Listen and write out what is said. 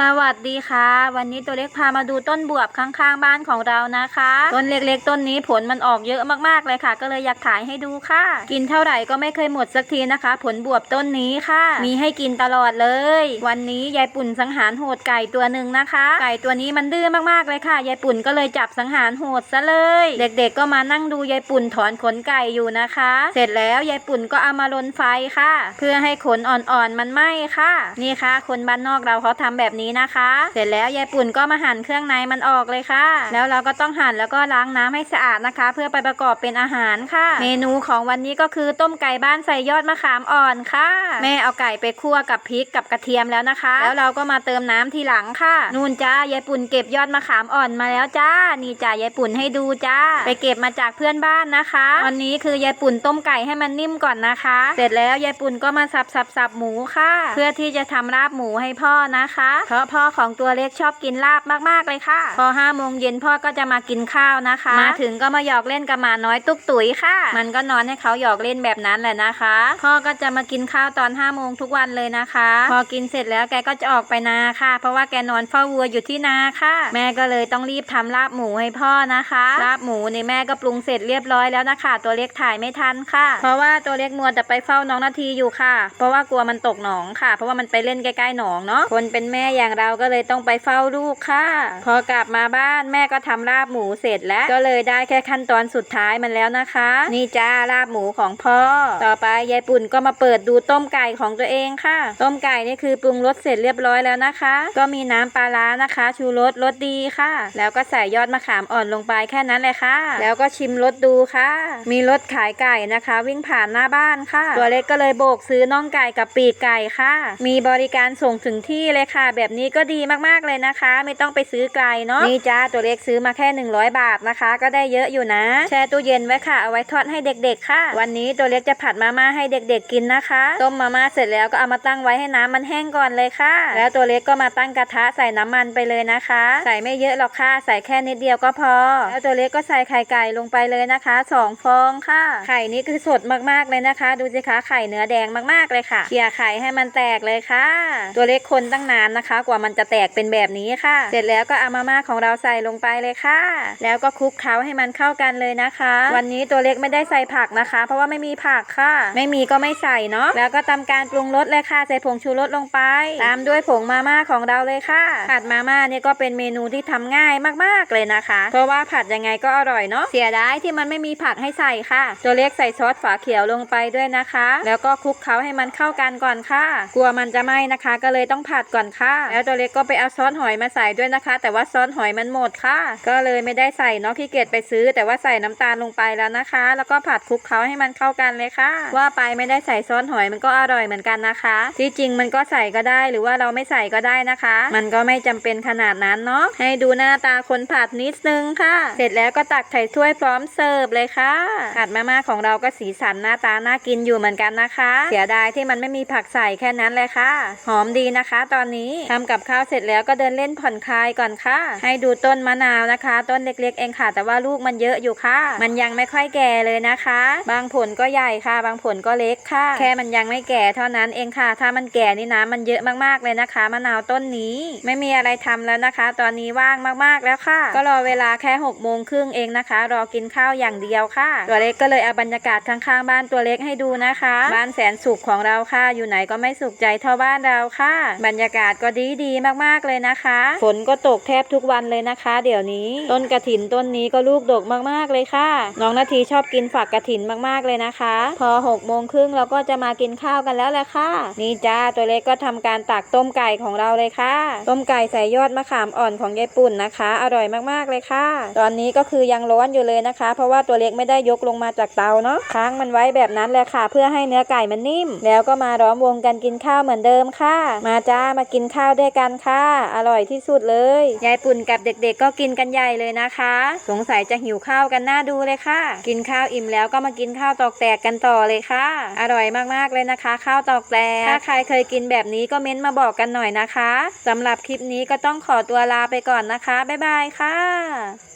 สวัสดีค่ะ วันนี้ตัวเล็กพามาดูต้นบวบข้างๆบ้านของเรานะคะ ต้นเล็กๆ ต้นนี้ผลมันออกเยอะมากๆเลยค่ะ ก็เลยอยากถ่ายให้ดูค่ะ กินเท่าไหร่ก็ไม่เคยหมดสักทีนะคะ ผลบวบต้นนี้ค่ะ มีให้กินตลอดเลย วันนี้ยายปุ่นสังหารโหดไก่ตัวหนึ่งนะคะ ไก่ตัวนี้มันดื้อมากๆเลยค่ะยายปุ่นก็เลยจับสังหารโหดซะเลย เด็กๆก็มานั่งดูยายปุ่นถอนขนไก่อยู่นะคะ เสร็จแล้วยายปุ่นก็เอามาลนไฟค่ะ เพื่อให้ขนอ่อนๆมันไหม้ค่ะ นี่ค่ะ คนบ้านนอกเราเขาทำแบบนี้นะคะ เสร็จแล้วยายปุ่นก็มาหั่นเครื่องในมันออกเลยค่ะ แล้วเราก็ต้องหั่นแล้วก็ล้างน้ำให้สะอาดนะคะ เพื่อไปประกอบเป็นอาหารค่ะ เมนูของวันนี้ก็คือต้มไก่บ้านใส่ยอดมะขามอ่อนค่ะ แม่เอาไก่ไปคั่วกับพริกกับกระเทียมแล้วนะคะ แล้วเราก็มาเติมน้ำทีหลังค่ะนู่นจ้ายายปุ่นเก็บยอดมะขามอ่อนมาแล้วจ้า นี่จ้ายายปุ่นให้ดูจ้า ไปเก็บมาจากเพื่อนบ้านนะคะวันนี้คือยายปุ่นต้มไก่ให้มันนิ่มก่อนนะคะ เสร็จแล้วยายปุ่นก็มาสับสับสับหมูค่ะ เพื่อที่จะทำลาบหมูให้พ่อนะคะพราะพ่อของตัวเล็กชอบกินลาบมากๆเลยค่ะ พอห้าโมงเย็นพ่อก็จะมากินข้าวนะคะ มาถึงก็มาหยอกเล่นกับหมาน้อยตุ๊กตุ๋ยค่ะ มันก็นอนให้เขาหยอกเล่นแบบนั้นแหละนะคะ พ่อก็จะมากินข้าวตอนห้าโมงทุกวันเลยนะคะ พอกินเสร็จแล้วแกก็จะออกไปนาค่ะ เพราะว่าแกนอนเฝ้าวัวอยู่ที่นาค่ะ แม่ก็เลยต้องรีบทำลาบหมูให้พ่อนะคะ ลาบหมูนี่แม่ก็ปรุงเสร็จเรียบร้อยแล้วนะคะ ตัวเล็กถ่ายไม่ทันค่ะ เพราะว่าตัวเล็กมัวแต่ไปเฝ้าน้องนาทีอยู่ค่ะ เพราะว่ากลัวมันตกหนองค่ะ เพราะว่ามันไปเล่นใกล้ๆหนองเนาะคนเป็นแม่อย่างเราก็เลยต้องไปเฝ้าลูกค่ะ พอกลับมาบ้านแม่ก็ทำลาบหมูเสร็จแล้ว ก็เลยได้แค่ขั้นตอนสุดท้ายมันแล้วนะคะ นี่จ้าลาบหมูของพ่อ ต่อไปยายปุ่นก็มาเปิดดูต้มไก่ของตัวเองค่ะ ต้มไก่นี่คือปรุงรสเสร็จเรียบร้อยแล้วนะคะ ก็มีน้ำปลาร้านะคะ ชูรสรสดีค่ะ แล้วก็ใส่ยอดมะขามอ่อนลงไปแค่นั้นเลยค่ะ แล้วก็ชิมรสดูค่ะ มีรถขายไก่นะคะ วิ่งผ่านหน้าบ้านค่ะ ตัวเล็กก็เลยโบกซื้อน่องไก่กับปีกไก่ค่ะ มีบริการส่งถึงที่เลยค่ะแบบนี้ก็ดีมากๆเลยนะคะ ไม่ต้องไปซื้อไกลเนาะนี่จ้าตัวเล็กซื้อมาแค่ 100 บาทนะคะ ก็ได้เยอะอยู่นะ แช่ตู้เย็นไว้ค่ะเอาไว้ทอดให้เด็กๆค่ะ วันนี้ตัวเล็กจะผัดมาม่าให้เด็กๆกินนะคะต้มมาม่าเสร็จแล้วก็เอามาตั้งไว้ให้น้ำมันแห้งก่อนเลยค่ะ แล้วตัวเล็กก็มาตั้งกระทะใส่น้ำมันไปเลยนะคะ ใส่ไม่เยอะหรอกค่ะใส่แค่นิดเดียวก็พอ แล้วตัวเล็กก็ใส่ไข่ไก่ลงไปเลยนะคะสองฟองค่ะ ไข่นี้คือสดมากๆเลยนะคะ ดูสิคะไข่เนื้อแดงมากๆเลยค่ะเขี่ยไข่ให้มันแตกเลยค่ะ ตัวเล็กคนตั้งนานนะคะกว่ามันจะแตกเป็นแบบนี้ค่ะ เสร็จแล้วก็เอามาม่าของเราใส่ลงไปเลยค่ะ แล้วก็คลุกเคล้าให้มันเข้ากันเลยนะคะ วันนี้ตัวเล็กไม่ได้ใส่ผักนะคะ เพราะว่าไม่มีผักค่ะ ไม่มีก็ไม่ใส่เนาะแล้วก็ทำการปรุงรสเลยค่ะใส่ผงชูรสลงไป ตามด้วยผงมาม่าของเราเลยค่ะ ผัดมาม่าเนี่ยก็เป็นเมนูที่ทำง่ายมากๆเลยนะคะ เพราะว่าผัดยังไงก็อร่อยเนาะเสียดายที่มันไม่มีผักให้ใส่ค่ะ ตัวเล็กใส่ซอสฝาเขียวลงไปด้วยนะคะ แล้วก็คลุกเคล้าให้มันเข้ากันก่อนค่ะ กลัวมันจะไหม้นะคะ ก็เลยต้องผัดก่อนค่ะแล้วตัวเล็กก็ไปเอาซอสหอยมาใส่ด้วยนะคะ แต่ว่าซอสหอยมันหมดค่ะ ก็เลยไม่ได้ใส่เนาะขี้เกียจไปซื้อ แต่ว่าใส่น้ำตาลลงไปแล้วนะคะ แล้วก็ผัดคลุกเคล้าให้มันเข้ากันเลยค่ะ ว่าไปไม่ได้ใส่ซอสหอยมันก็อร่อยเหมือนกันนะคะ ที่จริงมันก็ใส่ก็ได้หรือว่าเราไม่ใส่ก็ได้นะคะ มันก็ไม่จำเป็นขนาดนั้นเนาะให้ดูหน้าตาคนผัดนิดนึงค่ะ เสร็จแล้วก็ตักใส่ถ้วยพร้อมเสิร์ฟเลยค่ะผัดมาม่าของเราก็สีสันหน้าตาน่ากินอยู่เหมือนกันนะคะ เสียดายที่มันไม่มีผักใส่แค่นั้นเลยค่ะ หอมดีนะคะ ตอนนี้ทำกับข้าวเสร็จแล้วก็เดินเล่นผ่อนคลายก่อนค่ะ ให้ดูต้นมะนาวนะคะ ต้นเล็กๆเองค่ะ แต่ว่าลูกมันเยอะอยู่ค่ะ มันยังไม่ค่อยแก่เลยนะคะ บางผลก็ใหญ่ค่ะ บางผลก็เล็กค่ะ แค่มันยังไม่แก่เท่านั้นเองค่ะ ถ้ามันแก่นี่น้ำมันเยอะมากๆเลยนะคะมะนาวต้นนี้ ไม่มีอะไรทำแล้วนะคะ ตอนนี้ว่างมากๆแล้วค่ะ ก็รอเวลาแค่6กโมงครึ่งเองนะคะ รอกินข้าวอย่างเดียวค่ะ ตัวเล็กก็เลยเอาบรรยากาศข้างๆบ้านตัวเล็กให้ดูนะคะ บ้านแสนสุขของเราค่ะ อยู่ไหนก็ไม่สุขใจเท่าบ้านเราค่ะ บรรยากาศก็ดีดีๆมากๆเลยนะคะ ฝนก็ตกแทบทุกวันเลยนะคะ เดี๋ยวนี้ ต้นกระถินต้นนี้ก็ลูกดกมากๆเลยค่ะ น้องนาทีชอบกินฝักกระถินมากๆเลยนะคะ พอ6กโมงครึ่งเราก็จะมากินข้าวกันแล้วแหละค่ะ นี่จ้าตัวเล็กก็ทำการตักต้มไก่ของเราเลยค่ะ ต้มไก่ใส่ยอดมะขามอ่อนของยายปุ่นนะคะ อร่อยมากๆเลยค่ะ ตอนนี้ก็คือยังร้อนอยู่เลยนะคะ เพราะว่าตัวเล็กไม่ได้ยกลงมาจากเตาเนาะค้างมันไว้แบบนั้นแหละค่ะ เพื่อให้เนื้อไก่มันนิ่ม แล้วก็มาล้อมวงกันกินข้าวเหมือนเดิมค่ะ มาจ้ามากินข้าวด้วยกันค่ะ อร่อยที่สุดเลย ยายปุ่นกับเด็กๆ ก็กินกันใหญ่เลยนะคะ สงสัยจะหิวข้าวกันหน้าดูเลยค่ะ กินข้าวอิ่มแล้วก็มากินข้าวตอกแตกกันต่อเลยค่ะ อร่อยมากๆเลยนะคะ ข้าวตอกแตก ถ้าใครเคยกินแบบนี้ก็เม้นต์มาบอกกันหน่อยนะคะสำหรับคลิปนี้ก็ต้องขอตัวลาไปก่อนนะคะ บ๊ายบายค่ะ